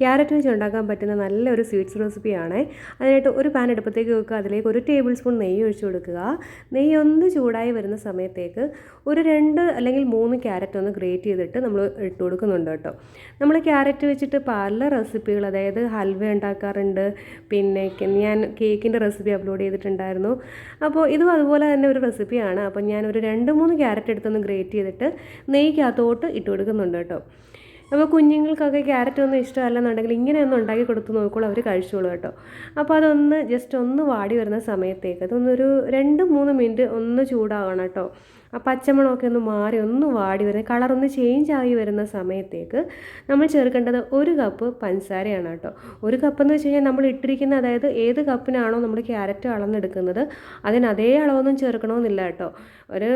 Carrot വെച്ച് ഉണ്ടാക്കാൻ പറ്റുന്ന നല്ലൊരു സ്വീറ്റ്സ് റെസിപ്പിയാണ്. അതിനായിട്ട് ഒരു പാൻ എടുപ്പത്തേക്ക് വെക്കുക. അതിലേക്ക് ഒരു ടേബിൾ സ്പൂൺ നെയ്യ് ഒഴിച്ചു കൊടുക്കുക. നെയ്യ് ഒന്ന് ചൂടായി വരുന്ന സമയത്തേക്ക് ഒരു രണ്ട് അല്ലെങ്കിൽ മൂന്ന് ക്യാരറ്റ് ഒന്ന് ഗ്രേറ്റ് ചെയ്തിട്ട് നമ്മൾ ഇട്ട് കൊടുക്കുന്നുണ്ട് കേട്ടോ. നമ്മൾ ക്യാരറ്റ് വെച്ചിട്ട് പല റെസിപ്പികൾ അതായത് ഹൽവ ഉണ്ടാക്കാറുണ്ട് പിന്നെ ഞാൻ കേക്കിന്റെ റെസിപ്പി അപ്ലോഡ് ചെയ്തിട്ടുണ്ടായിരുന്നു. അപ്പോൾ ഇതും അതുപോലെ തന്നെ ഒരു റെസിപ്പിയാണ്. അപ്പോൾ ഞാൻ ഒരു രണ്ട് മൂന്ന് ക്യാരറ്റ് എടുത്തൊന്ന് ഗ്രേറ്റ് ചെയ്തിട്ട് നെയ്ക്കകത്തോട്ട് ഇട്ട് കൊടുക്കുന്നുണ്ട് കേട്ടോ. അപ്പോൾ കുഞ്ഞുങ്ങൾക്കൊക്കെ ക്യാരറ്റ് ഒന്നും ഇഷ്ടമല്ലെന്നുണ്ടെങ്കിൽ ഇങ്ങനെ ഒന്ന് ഉണ്ടാക്കി കൊടുത്ത് നോക്കുള്ളൂ അവർ കഴിച്ചോളൂ കേട്ടോ. അപ്പോൾ അതൊന്ന് ജസ്റ്റ് ഒന്ന് വാടി വരുന്ന സമയത്തേക്ക് അതൊന്നൊരു രണ്ട് മൂന്ന് മിനിറ്റ് ഒന്ന് ചൂടാവണം കേട്ടോ. ആ പച്ചമണമൊക്കെ ഒന്ന് മാറി ഒന്ന് വാടി വരുന്ന കളറൊന്ന് ചേഞ്ച് ആയി വരുന്ന സമയത്തേക്ക് നമ്മൾ ചേർക്കേണ്ടത് ഒരു കപ്പ് പഞ്ചസാരയാണ് കേട്ടോ. ഒരു കപ്പ് എന്ന് വെച്ച് കഴിഞ്ഞാൽ നമ്മൾ ഇട്ടിരിക്കുന്ന അതായത് ഏത് കപ്പിനാണോ നമ്മൾ ക്യാരറ്റ് അളന്നെടുക്കുന്നത് അതിന് അതേ അളവൊന്നും ചേർക്കണമെന്നില്ല കേട്ടോ. ഒരു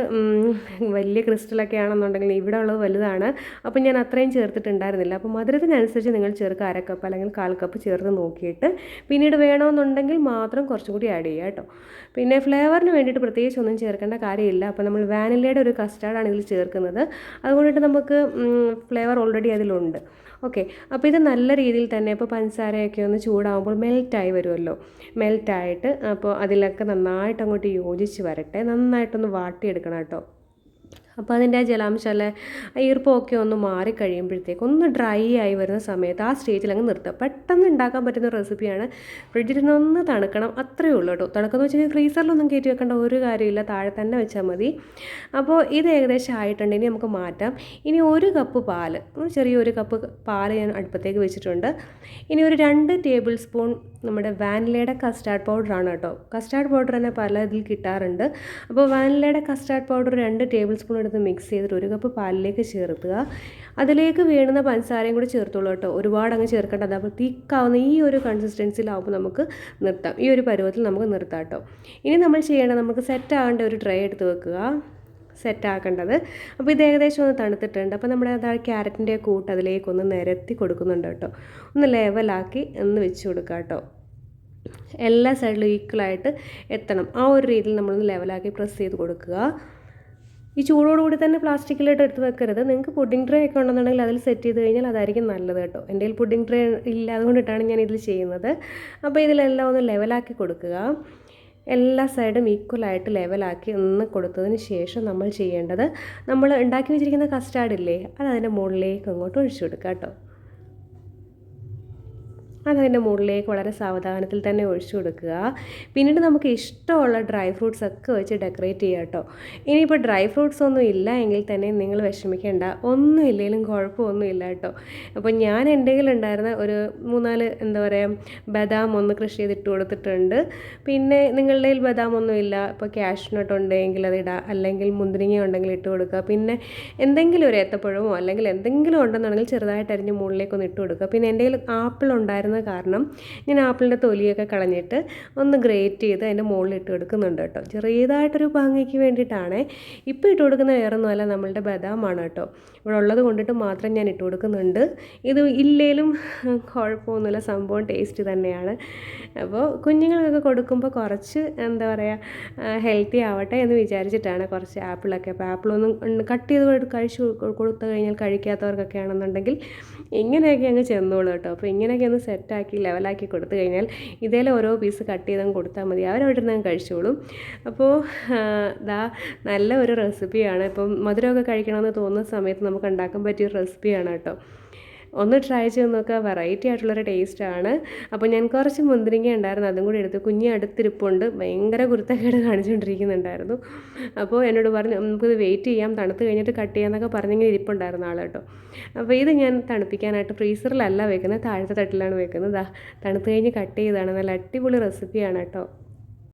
വലിയ ക്രിസ്റ്റലൊക്കെ ആണെന്നുണ്ടെങ്കിൽ ഇവിടെ ഉള്ളത് വലുതാണ്. അപ്പോൾ ഞാൻ അത്രയും ചേർത്തിട്ടുണ്ടായിരുന്നില്ല. അപ്പോൾ മധുരത്തിനനുസരിച്ച് നിങ്ങൾ ചേർക്കുക. അര കപ്പ് അല്ലെങ്കിൽ കാൽ കപ്പ് ചേർത്ത് നോക്കിയിട്ട് പിന്നീട് വേണമെന്നുണ്ടെങ്കിൽ മാത്രം കുറച്ചും കൂടി ആഡ് ചെയ്യുക കേട്ടോ. പിന്നെ ഫ്ലേവറിന് വേണ്ടിയിട്ട് പ്രത്യേകിച്ച് ഒന്നും ചേർക്കേണ്ട കാര്യമില്ല. അപ്പോൾ നമ്മൾ വാനിലയുടെ ഒരു കസ്റ്റാർഡാണ് ഇതിൽ ചേർക്കുന്നത്. അതുകൊണ്ടിട്ട് നമുക്ക് ഫ്ലേവർ ഓൾറെഡി അതിലുണ്ട്. ഓക്കെ. അപ്പോൾ ഇത് നല്ല രീതിയിൽ തന്നെ ഇപ്പോൾ പഞ്ചസാരയൊക്കെ ഒന്ന് ചൂടാകുമ്പോൾ മെൽറ്റായി വരുമല്ലോ. മെൽറ്റായിട്ട് അപ്പോൾ അതിലൊക്കെ നന്നായിട്ട് അങ്ങോട്ട് യോജിച്ച് വരട്ടെ. നന്നായിട്ടൊന്ന് വാട്ടിയെടുക്കണം കേട്ടോ. അപ്പോൾ അതിന്റെ ആ ജലാംശം അല്ലെ ഈർപ്പമൊക്കെ ഒന്ന് മാറി കഴിയുമ്പോഴത്തേക്ക് ഒന്ന് ഡ്രൈ ആയി വരുന്ന സമയത്ത് ആ സ്റ്റേജിൽ അങ്ങ് നിർത്തുക പെട്ടെന്ന് ഉണ്ടാക്കാൻ പറ്റുന്ന റെസിപ്പിയാണ് ഫ്രിഡ്ജിൽ ഒന്ന് തണുക്കണം അത്രയേ ഉള്ളൂ കേട്ടോ. തണുക്കെന്ന് വെച്ചാൽ ഫ്രീസറിലൊന്നും കയറ്റി വെക്കേണ്ട ഒരു കാര്യമില്ല താഴെ തന്നെ വെച്ചാൽ മതി. അപ്പോൾ ഇത് ഏകദേശം ആയിട്ടുണ്ട് ഇനി നമുക്ക് മാറ്റാം. ഇനി ഒരു കപ്പ് പാൽ ചെറിയൊരു കപ്പ് പാൽ ഞാൻ അടുപ്പത്തേക്ക് വെച്ചിട്ടുണ്ട്. ഇനി ഒരു രണ്ട് ടേബിൾ സ്പൂൺ നമ്മുടെ വാനിലയുടെ കസ്റ്റാർഡ് പൗഡറാണ് കേട്ടോ. കസ്റ്റാർഡ് പൗഡർ തന്നെ പല ഇതിൽ കിട്ടാറുണ്ട്. അപ്പോൾ വാനിലയുടെ കസ്റ്റാർഡ് പൗഡർ രണ്ട് ടേബിൾ സ്പൂൺ എടുത്ത് മിക്സ് ചെയ്തിട്ട് ഒരു കപ്പ് പാലിലേക്ക് ചേർത്തുക അതിലേക്ക് വീണുന്ന പഞ്ചസാരയും കൂടി ചേർത്തോളൂ കേട്ടോ. ഒരുപാട് അങ്ങ് ചേർക്കേണ്ട. അപ്പോൾ തിക്കാവുന്ന ഈ ഒരു കൺസിസ്റ്റൻസിയിലാവുമ്പോൾ നമുക്ക് നിർത്താം. ഈ ഒരു പരുവത്തിൽ നമുക്ക് നിർത്താം കേട്ടോ. ഇനി നമ്മൾ ചെയ്യേണ്ടത് നമുക്ക് സെറ്റ് ആകേണ്ട ഒരു ട്രേ എടുത്ത് വെക്കുക. സെറ്റ് ആക്കേണ്ടത്. അപ്പോൾ ഇത് ഏകദേശം ഒന്ന് തണുത്തിട്ടുണ്ട്. അപ്പോൾ നമ്മുടെ അതാ ക്യാരറ്റിന്റെ കൂട്ട് അതിലേക്ക് ഒന്ന് നിരത്തി കൊടുക്കുന്നുണ്ട് കേട്ടോ. ഒന്ന് ലെവലാക്കി ഒന്ന് വെച്ച് കൊടുക്കുക കേട്ടോ. എല്ലാ സൈഡിലും ഈക്വലായിട്ട് എത്തണം. ആ ഒരു രീതിയിൽ നമ്മളൊന്ന് ലെവലാക്കി പ്രസ് ചെയ്ത് കൊടുക്കുക. ഈ ചൂടോടുകൂടി തന്നെ പ്ലാസ്റ്റിക്കിലോട്ട് എടുത്ത് വെക്കരുത്. നിങ്ങൾക്ക് പുഡിംഗ് ട്രേ ഒക്കെ ഉണ്ടെന്നുണ്ടെങ്കിൽ അതിൽ സെറ്റ് ചെയ്ത് കഴിഞ്ഞാൽ അതായിരിക്കും നല്ലത് കേട്ടോ. എന്റെ കയ്യിൽ പുഡിംഗ് ട്രേ ഇല്ല അതുകൊണ്ടിട്ടാണ് ഞാൻ ഇതിൽ ചെയ്യുന്നത്. അപ്പോൾ ഇതിലെല്ലാം ഒന്ന് ലെവലാക്കി കൊടുക്കുക. എല്ലാ സൈഡും ഈക്വലായിട്ട് ലെവലാക്കി ഒന്ന് കൊടുത്തതിന് ശേഷം നമ്മൾ ചെയ്യേണ്ടത് നമ്മൾ ഉണ്ടാക്കി വെച്ചിരിക്കുന്ന കസ്റ്റാർഡ് ഇല്ലേ അത് അതിന്റെ മുകളിലേക്ക് അങ്ങോട്ട് ഒഴിച്ചു കൊടുക്കുക കേട്ടോ. അതതിന്റെ മുകളിലേക്ക് വളരെ സാവധാനത്തിൽ തന്നെ ഒഴിച്ചു കൊടുക്കുക. പിന്നീട് നമുക്ക് ഇഷ്ടമുള്ള ഡ്രൈ ഫ്രൂട്ട്സ് ഒക്കെ വെച്ച് ഡെക്കറേറ്റ് ചെയ്യുക കേട്ടോ. ഇനിയിപ്പോൾ ഡ്രൈ ഫ്രൂട്ട്സ് ഒന്നും ഇല്ല എങ്കിൽ തന്നെ നിങ്ങൾ വിഷമിക്കേണ്ട. ഒന്നും ഇല്ലെങ്കിലും കുഴപ്പമൊന്നും ഇല്ല കേട്ടോ. അപ്പോൾ ഞാൻ എന്തെങ്കിലും ഉണ്ടായിരുന്ന ഒരു മൂന്നാൽ എന്താ പറയുക ബദാം ഒന്ന് കൃഷി ചെയ്തിട്ട് കൊടുത്തിട്ടുണ്ട്. പിന്നെ നിങ്ങളുടെ കയ്യിൽ ബദാം ഒന്നും ഇല്ല. ഇപ്പോൾ ക്യാഷ്നട്ട് ഉണ്ടെങ്കിൽ അത് ഇടാം. അല്ലെങ്കിൽ മുന്തിരിങ്ങ ഉണ്ടെങ്കിൽ ഇട്ട് കൊടുക്കുക. പിന്നെ എന്തെങ്കിലും ഒരു ഏത്തപ്പഴമോ അല്ലെങ്കിൽ എന്തെങ്കിലും ഉണ്ടെന്നുണ്ടെങ്കിൽ ചെറുതായിട്ട് അരിഞ്ഞ് മുകളിലേക്കൊന്ന് ഇട്ട് കൊടുക്കുക. പിന്നെ എന്റെ കയ്യിൽ ആപ്പിൾ ഉണ്ടായിരുന്ന കാരണം ഞാൻ ആപ്പിളിന്റെ തൊലിയൊക്കെ കളഞ്ഞിട്ട് ഒന്ന് ഗ്രേറ്റ് ചെയ്ത് അതിന്റെ മുകളിൽ ഇട്ട് കൊടുക്കുന്നുണ്ട് കേട്ടോ. ചെറിയതായിട്ടൊരു ഭംഗിക്ക് വേണ്ടിയിട്ടാണ്. ഇപ്പോൾ ഇട്ട് കൊടുക്കുന്ന വേറൊന്നുമല്ല നമ്മളുടെ ബദാമാണ് കേട്ടോ. ഇവിടെ ഉള്ളത് കൊണ്ടിട്ട് മാത്രം ഞാൻ ഇട്ട് കൊടുക്കുന്നുണ്ട്. ഇത് ഇല്ലേലും കുഴപ്പമൊന്നുമില്ല സംഭവം ടേസ്റ്റ് തന്നെയാണ്. അപ്പോൾ കുഞ്ഞുങ്ങൾക്കൊക്കെ കൊടുക്കുമ്പോൾ കുറച്ച് എന്താ പറയുക ഹെൽത്തി ആവട്ടെ എന്ന് വിചാരിച്ചിട്ടാണ് കുറച്ച് ആപ്പിളൊക്കെ. അപ്പോൾ ആപ്പിളൊന്നും കട്ട് ചെയ്ത് കഴിച്ചു കൊടുത്തു കഴിഞ്ഞാൽ കഴിക്കാത്തവർക്കൊക്കെ ആണെന്നുണ്ടെങ്കിൽ ഇങ്ങനെയൊക്കെ അങ്ങ് ചെന്നോളൂ കേട്ടോ. അപ്പോൾ ഇങ്ങനെയൊക്കെ ഒന്ന് സെറ്റാക്കി ലെവലാക്കി കൊടുത്തു കഴിഞ്ഞാൽ ഇതേലെ ഓരോ പീസ് കട്ട് ചെയ്തും കൊടുത്താൽ മതി. അവരവിടെ നിന്ന് കഴിച്ചോളും. അപ്പോൾ ദാ നല്ല ഒരു റെസിപ്പിയാണ്. ഇപ്പം മധുരമൊക്കെ കഴിക്കണമെന്ന് തോന്നുന്ന സമയത്ത് നമുക്ക് ഉണ്ടാക്കാൻ പറ്റിയ റെസിപ്പിയാണ് കേട്ടോ. ഒന്ന് ട്രൈ ചെയ്ത് നോക്കുക വെറൈറ്റി ആയിട്ടുള്ളൊരു ടേസ്റ്റാണ് അപ്പോൾ ഞാൻ കുറച്ച് മുന്തിരിങ്ങ ഉണ്ടായിരുന്നു. അതും കൂടി എടുത്ത് കുഞ്ഞ് അടുത്തിരിപ്പുണ്ട്. ഭയങ്കര കുരുത്തക്കേട് കാണിച്ചുകൊണ്ടിരിക്കുന്നുണ്ടായിരുന്നു. അപ്പോൾ എന്നോട് പറഞ്ഞു നമുക്കിത് വെയിറ്റ് ചെയ്യാം. തണുത്ത് കഴിഞ്ഞിട്ട് കട്ട് ചെയ്യാമെന്നൊക്കെ പറഞ്ഞിങ്ങനെ ഇരിപ്പുണ്ടായിരുന്നു ആൾ കേട്ടോ. അപ്പോൾ ഇത് ഞാൻ തണുപ്പിക്കാനായിട്ട് ഫ്രീസറിലല്ല വെക്കുന്നത് താഴത്തെ തട്ടിലാണ് വെക്കുന്നത്. തണുത്ത് കഴിഞ്ഞ് കട്ട് ചെയ്തതാണ്. നല്ല അടിപൊളി റെസിപ്പിയാണ് കേട്ടോ.